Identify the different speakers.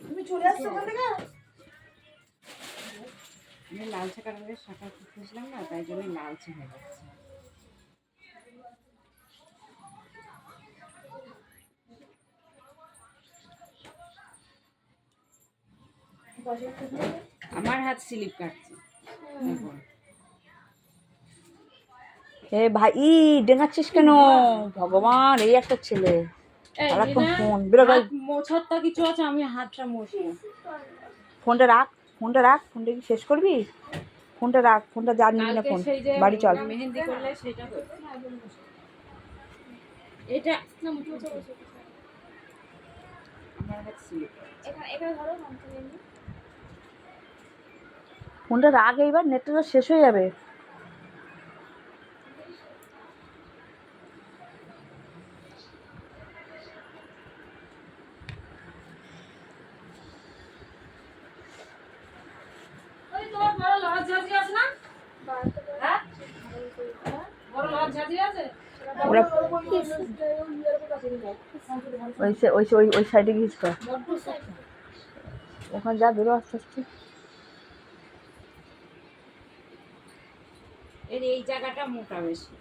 Speaker 1: তুমি চলে আসছো ওখান থেকে?
Speaker 2: আমি লালচে কালারের শাখা খুঁজছিলাম না তাই জন্য লালচে হয়ে যাচ্ছে আমার হাত স্লিপ কাটছে।
Speaker 3: এ ভাই ই ডেঙাচ্ছিস কেন? ভগবান এই একটা ছেলে। সারাক্ষণ ফোন। বেরো ভাই
Speaker 2: মোছারটা কিছু আছে আমি হাতটা মুছবো
Speaker 3: ফোনটা রাখ ফোনটা রাখ ফোনটা কি শেষ করবি? ফোনটা রাখ ফোনটা যা নিবি না ফোন। বাড়ি চল।
Speaker 2: মেহেন্দি করলে সেটা এটা আমার হাত স্লিপ
Speaker 3: ফোনটা রাখ এইবার নেটটা তো শেষ হয়ে যাবে।
Speaker 2: তোমার বড় লজ ঝাঁঝি আছে না? হ্যাঁ? বড় লজ ঝাঁঝি আছে?
Speaker 3: ওরা ওই ওই ওই ওই সাইডে ওখানে যা বেরো আস্তে আস্তে।
Speaker 2: এর এই জায়গাটা মোটা বেশি।